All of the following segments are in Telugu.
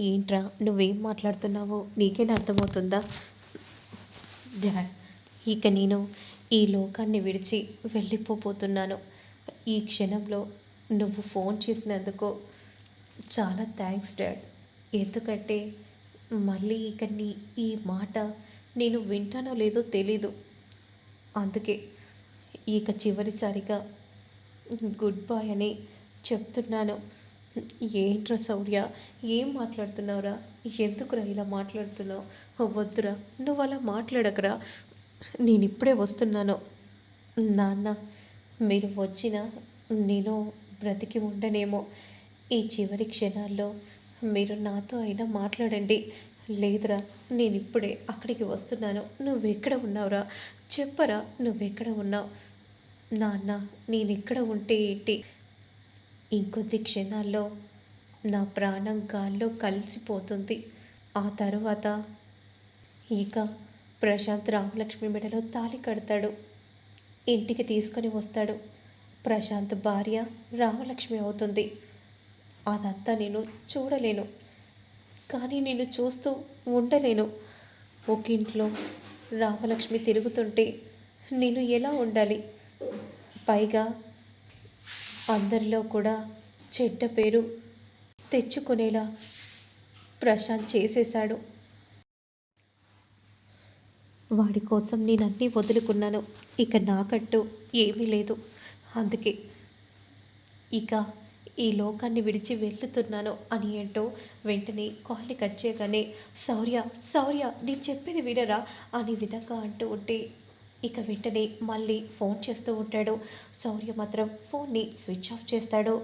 ఏంట్రా నువ్వేం మాట్లాడుతున్నావో నీకేం అర్థమవుతుందా? డాడ్ ఇక నేను ఈ లోకాన్ని విడిచి వెళ్ళిపోబోతున్నాను. ఈ క్షణంలో నువ్వు ఫోన్ చేసినందుకు చాలా థ్యాంక్స్ డాడ్. ఎందుకంటే మళ్ళీ ఇక నీ ఈ మాట నేను వింటానో లేదో తెలీదు. అందుకే ఇక చివరిసారిగా గుడ్ బాయ్ అని చెప్తున్నాను. ఏంట్రా శౌర్య ఏం మాట్లాడుతున్నావురా? ఎందుకురా ఇలా మాట్లాడుతున్నావు? వద్దురా నువ్వు అలా మాట్లాడకరా. నేను ఇప్పుడే వస్తున్నాను. నాన్న మీరు వచ్చిన నేను బ్రతికి ఉండనేమో. ఈ చివరి క్షణాల్లో మీరు నాతో అయినా మాట్లాడండి. లేదురా నేను ఇప్పుడే అక్కడికి వస్తున్నాను. నువ్వెక్కడ ఉన్నావురా? చెప్పరా నువ్వెక్కడ ఉన్నావు? నాన్న నేను ఎక్కడ ఉంటే ఏంటి? ఇంకొద్ది క్షణాల్లో నా ప్రాణం గాల్లో కలిసిపోతుంది. ఆ తరువాత ఇక ప్రశాంత్ రామలక్ష్మి మెడలో తాళి కడతాడు. ఇంటికి తీసుకొని వస్తాడు. ప్రశాంత్ భార్య రామలక్ష్మి అవుతుంది. అదంతా నేను చూడలేను. కానీ నేను చూస్తూ ఉండలేను. ఒక ఇంట్లో రామలక్ష్మి తిరుగుతుంటే నేను ఎలా ఉండాలి? పైగా అందరిలో కూడా చెడ్డ పేరు తెచ్చుకునేలా ప్రశాంత్ చేసేశాడు. వాడి కోసం నేను అన్నీ వదులుకున్నాను. ఇక నాకంటూ ఏమీ లేదు. అందుకే ఇక ఈ లోకాన్ని విడిచి వెళ్తున్నాను అని ఏంటో వెంటనే కాల్ని కట్ చేయగానే శౌర్య శౌర్య నేను చెప్పేది వినరా? అని విధంగా అంటూ ఉంటే ఇక వెంటనే మళ్ళీ ఫోన్ చేస్తూ ఉంటాడు. శౌర్య మాత్రం ఫోన్ని స్విచ్ ఆఫ్ చేస్తాడు.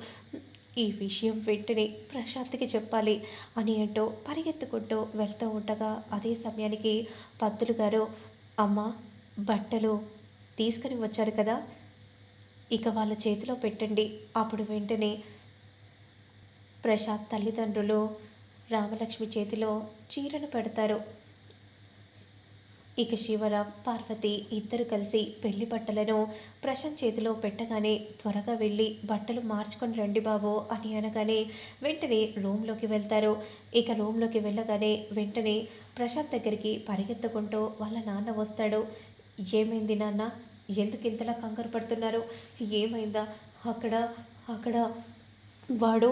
ఈ విషయం వెంటనే ప్రశాంత్కి చెప్పాలి. అని అంటూ పరిగెత్తుకుంటూ వెళ్తూ ఉండగా అదే సమయానికి పద్దులు గారు అమ్మ బట్టలు తీసుకుని వచ్చారు కదా ఇక వాళ్ళ చేతిలో పెట్టండి. అప్పుడు వెంటనే ప్రశాంత్ తల్లిదండ్రులు రామలక్ష్మి చేతిలో చీరను పెడతారు. ఇక శివరాం పార్వతి ఇద్దరు కలిసి పెళ్ళి బట్టలను ప్రశాంత్ చేతిలో పెట్టగానే త్వరగా వెళ్ళి బట్టలు మార్చుకొని రండి బాబు అని అనగానే వెంటనే రూమ్లోకి వెళ్తారు. ఇక రూమ్లోకి వెళ్ళగానే వెంటనే ప్రశాంత్ దగ్గరికి పరిగెత్తుకుంటూ వాళ్ళ నాన్న వస్తాడు. ఏమైంది నాన్న? ఎందుకు ఇంతలా కంగారు పడుతున్నారు? ఏమైందా? అక్కడ అక్కడ వాడు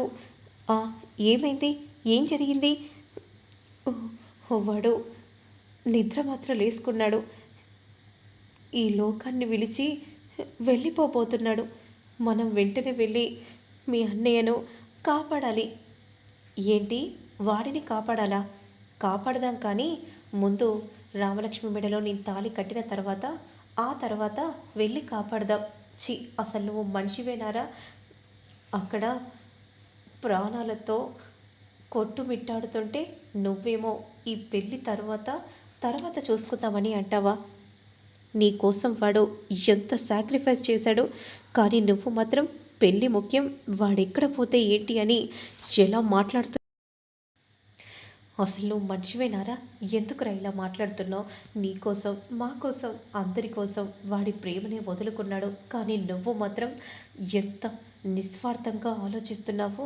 ఏమైంది? ఏం జరిగింది? వాడు నిద్ర మాత్రం లేసుకున్నాడు. ఈ లోకాన్ని విలిచి వెళ్ళిపోబోతున్నాడు. మనం వెంటనే వెళ్ళి మీ అన్నయ్యను కాపాడాలి. ఏంటి? వాడిని కాపాడాలా? కాపాడదాం కానీ ముందు రామలక్ష్మి మెడలో నేను తాళి కట్టిన తర్వాత ఆ తర్వాత వెళ్ళి కాపాడదాం. చి అసలు నువ్వు మనిషివేనారా? అక్కడ ప్రాణాలతో కొట్టుమిట్టాడుతుంటే నువ్వేమో ఈ పెళ్ళి తర్వాత తర్వాత చూసుకుందామని అంటావా? నీ కోసం వాడు ఎంత సాక్రిఫైస్ చేశాడో కానీ నువ్వు మాత్రం పెళ్ళి ముఖ్యం వాడెక్కడ పోతే ఏంటి అని ఎలా మాట్లాడుతు? అసలు మంచివేనారా ఎందుకురా ఇలా మాట్లాడుతున్నావు? నీకోసం మా కోసం అందరి కోసం వాడి ప్రేమనే వదులుకున్నాడు. కానీ నువ్వు మాత్రం ఎంత నిస్వార్థంగా ఆలోచిస్తున్నావు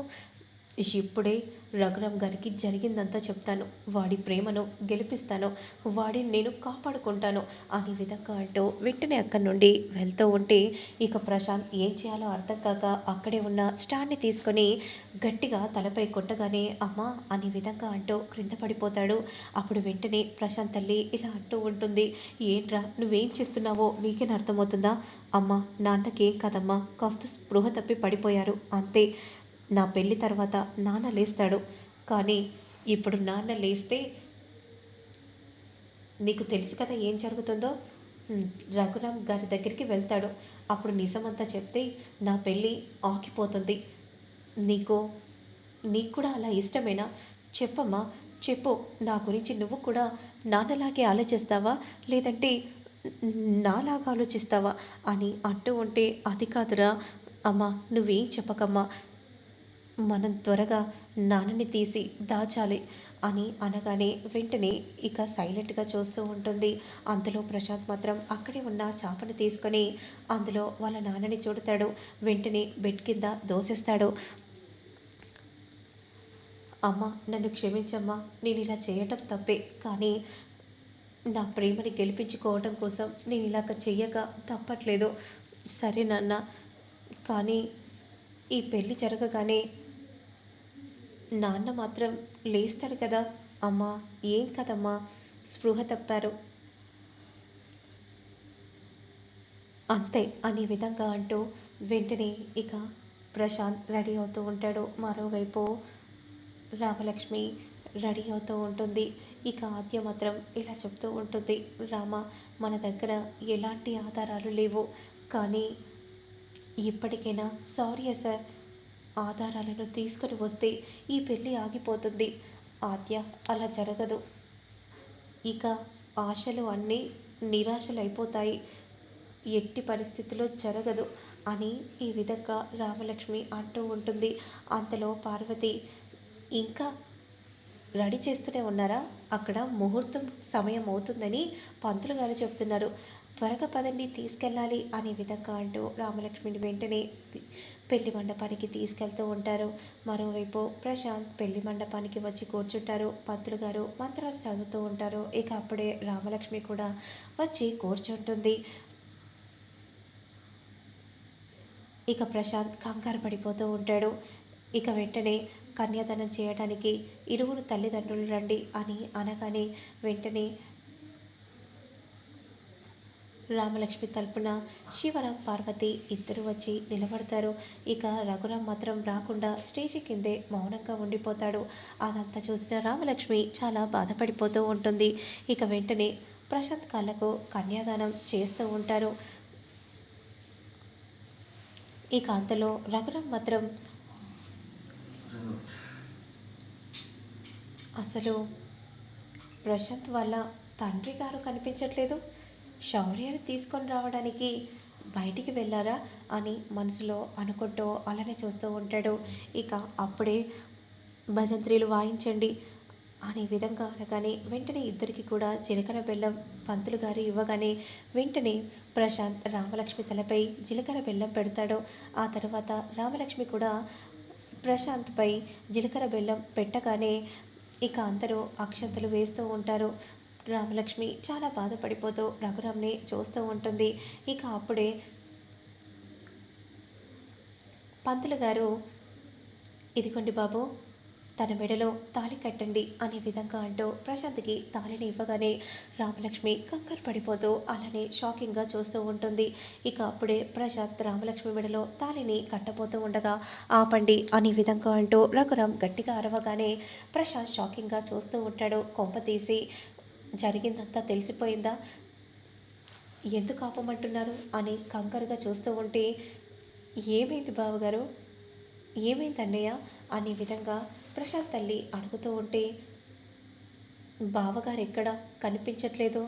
ఇప్పుడే రఘురామ్ గారికి జరిగిందంతా చెప్తాను. వాడి ప్రేమను గెలిపిస్తాను. వాడిని నేను కాపాడుకుంటాను అనే విధంగా అంటూ వెంటనే అక్కడి నుండి వెళ్తూ ఉంటే ఇక ప్రశాంత్ ఏం చేయాలో అర్థం కాక అక్కడే ఉన్న స్టాండ్ని తీసుకొని గట్టిగా తలపై కొట్టగానే అమ్మా అనే విధంగా అంటూ క్రింద పడిపోతాడు. అప్పుడు వెంటనే ప్రశాంత్ తల్లి ఇలా అంటూ ఉంటుంది. ఏంట్రా నువ్వేం చేస్తున్నావో నీకేనా అర్థమవుతుందా? అమ్మ నాన్నకేం కదమ్మా కాస్త స్పృహ తప్పి పడిపోయారు అంతే. నా పెళ్ళి తర్వాత నాన్న లేస్తాడు. కానీ ఇప్పుడు నాన్న లేస్తే నీకు తెలుసు కదా ఏం జరుగుతుందో? రఘురామ్ గారి దగ్గరికి వెళ్తాడు. అప్పుడు నిజమంతా చెప్తే నా పెళ్ళి ఆగిపోతుంది. నీకు నీకు కూడా అలా ఇష్టమేనా? చెప్పమ్మా చెప్పు. నా గురించి నువ్వు కూడా నాన్నలాగే ఆలోచిస్తావా? లేదంటే నాలాగా ఆలోచిస్తావా? అని అంటూ ఉంటే అది కాదురా. అమ్మా నువ్వేం చెప్పకమ్మా? మనం త్వరగా నాన్నని తీసి దాచాలి అని అనగానే వెంటనే ఇక సైలెంట్గా చూస్తూ ఉంటుంది. అందులో ప్రశాంత్ మాత్రం అక్కడే ఉన్న చాపని తీసుకొని అందులో వాళ్ళ నాన్నని చూడతాడు. వెంటనే బెడ్ కింద దోసేస్తాడు. అమ్మ నన్ను క్షమించమ్మా. నేను ఇలా చేయటం తప్పే. కానీ నా ప్రేమని గెలిపించుకోవటం కోసం నేను ఇలాగ చెయ్యక తప్పట్లేదు. సరే నాన్న. కానీ ఈ పెళ్ళి జరగగానే నాన్న మాత్రం లేస్తాడు కదా అమ్మా ఏం కదమ్మా స్పృహ తప్పారు. అంతే అనే విధంగా అంటూ వెంటనే ఇక ప్రశాంత్ రెడీ అవుతూ ఉంటాడు. మరోవైపు రామలక్ష్మి రెడీ అవుతూ ఉంటుంది. ఇక ఆద్య మాత్రం ఇలా చెప్తూ ఉంటుంది రామ మన దగ్గర ఎలాంటి ఆధారాలు లేవు. కానీ ఇప్పటికైనా సారీ సార్ ఆధారాలను తీసుకొని వస్తే ఈ పెళ్ళి ఆగిపోతుంది. ఆద్య అలా జరగదు. ఇక ఆశలు అన్నీ నిరాశలు అయిపోతాయి ఎట్టి పరిస్థితిలో జరగదు అని ఈ విధంగా రామలక్ష్మి అంటూ ఉంటుంది. అంతలో పార్వతి ఇంకా రెడీ చేస్తూనే ఉన్నారా? అక్కడ ముహూర్తం సమయం అవుతుందని పంతులు గారు చెప్తున్నారు. త్వరగా పదండి తీసుకెళ్ళాలి అనే విధంగా అంటూ రామలక్ష్మిని వెంటనే పెళ్ళి మండపానికి తీసుకెళ్తూ ఉంటారు. మరోవైపు ప్రశాంత్ పెళ్ళి మండపానికి వచ్చి కూర్చుంటారు. పంతులు గారు మంత్రాలు చదువుతూ ఉంటారు. ఇక అప్పుడే రామలక్ష్మి కూడా వచ్చి కూర్చుంటుంది. ఇక ప్రశాంత్ కంగారు పడిపోతూ ఉంటాడు. ఇక వెంటనే కన్యాదానం చేయడానికి ఇరువురు తల్లిదండ్రులు రండి అని అనగానే వెంటనే రామలక్ష్మి తరపున శివరాం పార్వతి ఇద్దరు వచ్చి నిలబడతారు. ఇక రఘురాం మాత్రం రాకుండా స్టేజి కిందే మౌనంగా ఉండిపోతాడు. అదంతా చూసిన రామలక్ష్మి చాలా బాధపడిపోతూ ఉంటుంది. ఇక వెంటనే ప్రశాంత్ కాళ్ళకు కన్యాదానం చేస్తూ ఉంటారు. ఇక అంతలో రఘురాం మాత్రం అసలు ప్రశాంత్ వాళ్ళ తండ్రి గారు కనిపించట్లేదు. శౌర్యని తీసుకొని రావడానికి బయటికి వెళ్ళారా అని మనసులో అనుకుంటూ అలానే చూస్తూ ఉంటాడు. ఇక అప్పుడే భజంత్రీలు వాయించండి అనే విధంగా అనగానే వెంటనే ఇద్దరికి కూడా జీలకర్ర బెల్లం పంతులు గారు ఇవ్వగానే వెంటనే ప్రశాంత్ రామలక్ష్మి తలపై జీలకర్ర బెల్లం పెడతాడు. ఆ తర్వాత రామలక్ష్మి కూడా ప్రశాంత్పై జీలకర్ర బెల్లం పెట్టగానే ఇక అందరూ అక్షంతలు వేస్తూ ఉంటారు. రామలక్ష్మి చాలా బాధపడిపోతూ రఘురామ్ని చూస్తూ ఉంటుంది. ఇక అప్పుడే పంతులు గారు ఇదిగోండి బాబు తన మెడలో తాళి కట్టండి అనే విధంగా అంటూ ప్రశాంత్కి తాళిని ఇవ్వగానే రామలక్ష్మి కంగారు పడిపోతూ అలానే షాకింగ్గా చూస్తూ ఉంటుంది. ఇక అప్పుడే ప్రశాంత్ రామలక్ష్మి మెడలో తాళిని కట్టబోతూ ఉండగా ఆపండి అనే విధంగా అంటూ రఘురామ్ గట్టిగా అరవగానే ప్రశాంత్ షాకింగ్గా చూస్తూ ఉంటాడు. కొంప తీసి జరిగిందంతా తెలిసిపోయిందా? ఎందుకు ఆపమంటున్నారు అని కంకరుగా చూస్తూ ఉంటే ఏమైంది బావగారు? ఏమైంది అన్నయ్య? అనే విధంగా ప్రశాంత్ తల్లి అడుగుతూ ఉంటే బావగారు ఎక్కడ? కనిపించట్లేదు.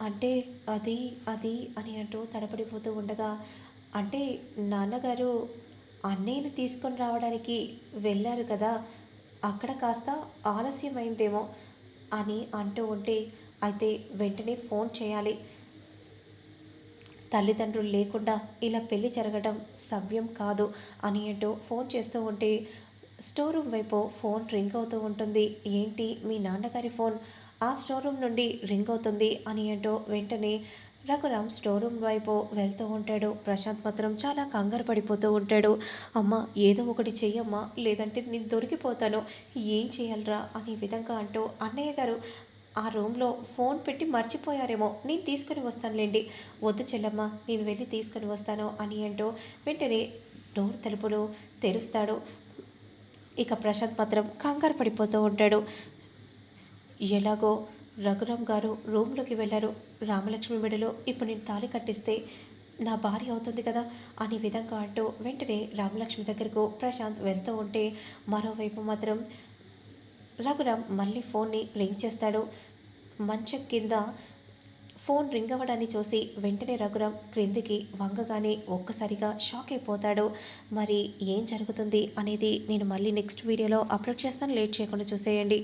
అంటే అది అది అని అంటూ తడపడిపోతూ ఉండగా అంటే నాన్నగారు అన్నయ్యని తీసుకొని రావడానికి వెళ్ళారు కదా అక్కడ కాస్త ఆలస్యమైందేమో అని అంటూ ఉంటే అయితే వెంటనే ఫోన్ చేయాలి. తల్లిదండ్రులు లేకుండా ఇలా పెళ్ళి జరగడం సవ్యం కాదు అని అంటూ ఫోన్ చేస్తూ ఉంటే స్టోర్ రూమ్ వైపు ఫోన్ రింగ్ అవుతూ ఉంటుంది. ఏంటి మీ నాన్నగారి ఫోన్? ఆ స్టోర్ రూమ్ నుండి రింగ్ అవుతుంది అని అంటూ వెంటనే రఘురామ్ స్టోర్ రూమ్ వైపు వెళ్తూ ఉంటాడు. ప్రశాంత్ మాత్రం చాలా కంగారు పడిపోతూ ఉంటాడు. అమ్మ ఏదో ఒకటి చెయ్యమ్మా లేదంటే నేను దొరికిపోతాను. ఏం చేయాలరా అనే విధంగా అంటూ అన్నయ్య గారు ఆ రూమ్లో ఫోన్ పెట్టి మర్చిపోయారేమో నేను తీసుకొని వస్తానులేండి. వద్దు చెల్లమ్మ నేను వెళ్ళి తీసుకొని వస్తాను అని అంటూ వెంటనే డోర్ తలుపులు తెరుస్తాడు. ఇక ప్రశాంత్ మాత్రం కంగారు పడిపోతూ ఉంటాడు. ఎలాగో రఘురామ్ గారు రూమ్లోకి వెళ్ళారు రామలక్ష్మి మెడలో ఇప్పుడు నేను తాళి కట్టిస్తే నా భార్య అవుతుంది కదా అనే విధంగా అంటూ వెంటనే రామలక్ష్మి దగ్గరకు ప్రశాంత్ వెళ్తూ ఉంటే మరోవైపు మాత్రం రఘురామ్ మళ్ళీ ఫోన్ని రింగ్ చేస్తాడు. మంచం కింద ఫోన్ రింగ్ అవ్వడాన్ని చూసి వెంటనే రఘురామ్ క్రిందికి వంగగానే ఒక్కసారిగా షాక్ అయిపోతాడు. మరి ఏం జరుగుతుంది అనేది నేను మళ్ళీ నెక్స్ట్ వీడియోలో అప్లోడ్ చేస్తాను. లేట్ చేయకుండా చూసేయండి.